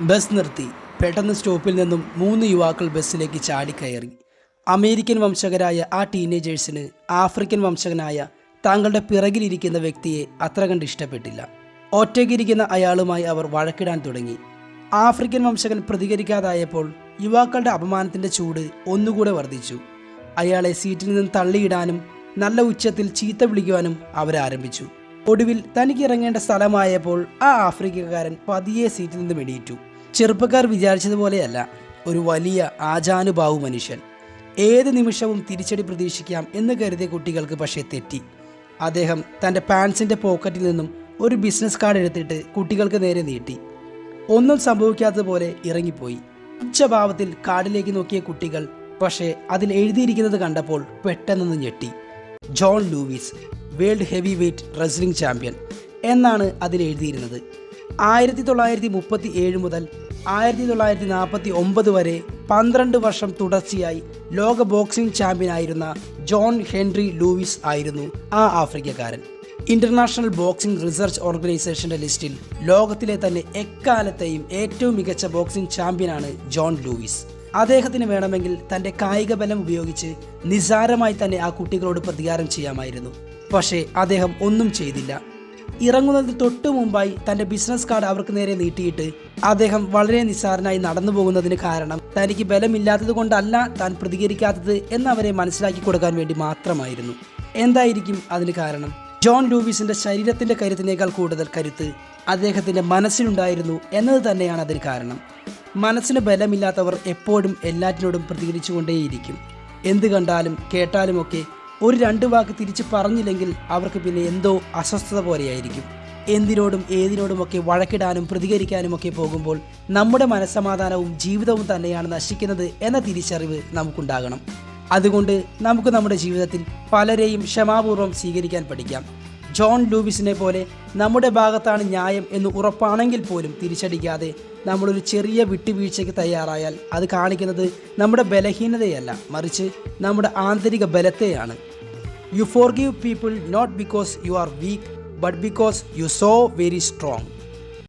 Bus നിർത്തി. പെട്ടെന്ന് സ്റ്റോപ്പിൽ നിന്നും മൂന്ന് യുവാക്കൾ ബസ്സിലേക്ക് ചാടിക്കയറി. അമേരിക്കൻ വംശകരായ ആ ടീനേജേഴ്സിന് ആഫ്രിക്കൻ വംശകനായ താങ്കളുടെ പിറകിലിരിക്കുന്ന വ്യക്തിയെ അത്ര കണ്ട് ഇഷ്ടപ്പെട്ടില്ല. ഒറ്റയ്ക്കിരിക്കുന്ന അയാളുമായി അവർ വഴക്കിടാൻ തുടങ്ങി. ആഫ്രിക്കൻ വംശകൻ പ്രതികരിക്കാതായപ്പോൾ യുവാക്കളുടെ അപമാനത്തിന്റെ ചൂട് ഒന്നുകൂടെ വർദ്ധിച്ചു. അയാളെ സീറ്റിൽ നിന്ന് തള്ളിയിടാനും നല്ല ഉച്ചത്തിൽ ചീത്ത വിളിക്കുവാനും അവരാരംഭിച്ചു. ഒടുവിൽ തനിക്കിറങ്ങേണ്ട സ്ഥലമായപ്പോൾ ആ ആഫ്രിക്കക്കാരൻ പതിയെ സീറ്റിൽ നിന്ന് വെടിയിട്ടു ചെറുപ്പക്കാർ വിചാരിച്ചതുപോലെയല്ല. ഒരു വലിയ ആചാനുഭാവു മനുഷ്യൻ. ഏത് നിമിഷവും തിരിച്ചടി പ്രതീക്ഷിക്കാം എന്ന് കരുതിയ കുട്ടികൾക്ക് പക്ഷേ തെറ്റി. അദ്ദേഹം തന്റെ പാൻസിന്റെ പോക്കറ്റിൽ നിന്നും ഒരു ബിസിനസ് കാർഡ് എടുത്തിട്ട് കുട്ടികൾക്ക് നേരെ നീട്ടി. ഒന്നും സംഭവിക്കാത്തതുപോലെ ഇറങ്ങിപ്പോയി. ഉച്ചഭാവത്തിൽ കാർഡിലേക്ക് നോക്കിയ കുട്ടികൾ പക്ഷേ അതിൽ എഴുതിയിരിക്കുന്നത് കണ്ടപ്പോൾ പെട്ടെന്ന് ഞെട്ടി. John Lewis world heavyweight wrestling champion എന്നാണ് അതിൽ എഴുതിയിരുന്നത്. ആയിരത്തി തൊള്ളായിരത്തി മുപ്പത്തി ഏഴ് മുതൽ ആയിരത്തി തൊള്ളായിരത്തി നാൽപ്പത്തി ഒമ്പത് വരെ പന്ത്രണ്ട് വർഷം തുടർച്ചയായി ലോക ബോക്സിംഗ് ചാമ്പ്യനായിരുന്ന ജോൺ ഹെൻറി ലൂയിസ് ആയിരുന്നു ആ ആഫ്രിക്കക്കാരൻ. ഇന്റർനാഷണൽ ബോക്സിംഗ് റിസർച്ച് ഓർഗനൈസേഷന്റെ ലിസ്റ്റിൽ ലോകത്തിലെ തന്നെ എക്കാലത്തെയും ഏറ്റവും മികച്ച ബോക്സിംഗ് ചാമ്പ്യനാണ് ജോൺ ലൂയിസ്. അദ്ദേഹത്തിന് വേണമെങ്കിൽ തന്റെ കായിക ബലം ഉപയോഗിച്ച് നിസാരമായി തന്നെ ആ കുട്ടികളോട് പ്രതികാരം ചെയ്യാമായിരുന്നു. പക്ഷേ അദ്ദേഹം ഒന്നും ചെയ്തില്ല. ഇറങ്ങുന്നതിന് തൊട്ടു മുമ്പായി തന്റെ ബിസിനസ് കാർഡ് അവർക്ക് നേരെ നീട്ടിയിട്ട് അദ്ദേഹം വളരെ നിസ്സാരനായി നടന്നു പോകുന്നതിന് കാരണം തനിക്ക് ബലമില്ലാത്തത് കൊണ്ടല്ല താൻ പ്രതികരിക്കാത്തത് എന്നവരെ മനസ്സിലാക്കി കൊടുക്കാൻ വേണ്ടി മാത്രമായിരുന്നു. എന്തായിരിക്കും അതിന് കാരണം? ജോൺ ലൂവിസിന്റെ ശരീരത്തിന്റെ കരുത്തിനേക്കാൾ കൂടുതൽ കരുത്ത് അദ്ദേഹത്തിന്റെ മനസ്സിലുണ്ടായിരുന്നു എന്നത് തന്നെയാണ് അതിന് കാരണം. മനസ്സിന് ബലമില്ലാത്തവർ എപ്പോഴും എല്ലാറ്റിനോടും പ്രതികരിച്ചുകൊണ്ടേയിരിക്കും. എന്ത് കണ്ടാലും കേട്ടാലുമൊക്കെ ഒരു രണ്ട് വാക്ക് തിരിച്ച് പറഞ്ഞില്ലെങ്കിൽ അവർക്ക് പിന്നെ എന്തോ അസ്വസ്ഥത പോലെയായിരിക്കും. എന്തിനോടും ഏതിനോടുമൊക്കെ വഴക്കിടാനും പ്രതികരിക്കാനുമൊക്കെ പോകുമ്പോൾ നമ്മുടെ മനസ്സമാധാനവും ജീവിതവും തന്നെയാണ് നശിക്കുന്നത് എന്ന തിരിച്ചറിവ് നമുക്കുണ്ടാകണം. അതുകൊണ്ട് നമുക്ക് നമ്മുടെ ജീവിതത്തിൽ പലരെയും ക്ഷമാപൂർവം സ്വീകരിക്കാൻ പഠിക്കാം. ജോൺ ലൂവിസിനെ പോലെ നമ്മുടെ ഭാഗത്താണ് ന്യായം എന്ന് ഉറപ്പാണെങ്കിൽ പോലും തിരിച്ചടിക്കാതെ നമ്മളൊരു ചെറിയ വിട്ടുവീഴ്ചയ്ക്ക് തയ്യാറായാൽ അത് കാണിക്കുന്നത് നമ്മുടെ ബലഹീനതയല്ല മറിച്ച് നമ്മുടെ ആന്തരിക ബലത്തെയാണ്. You forgive people not because you are weak, but because you so very strong.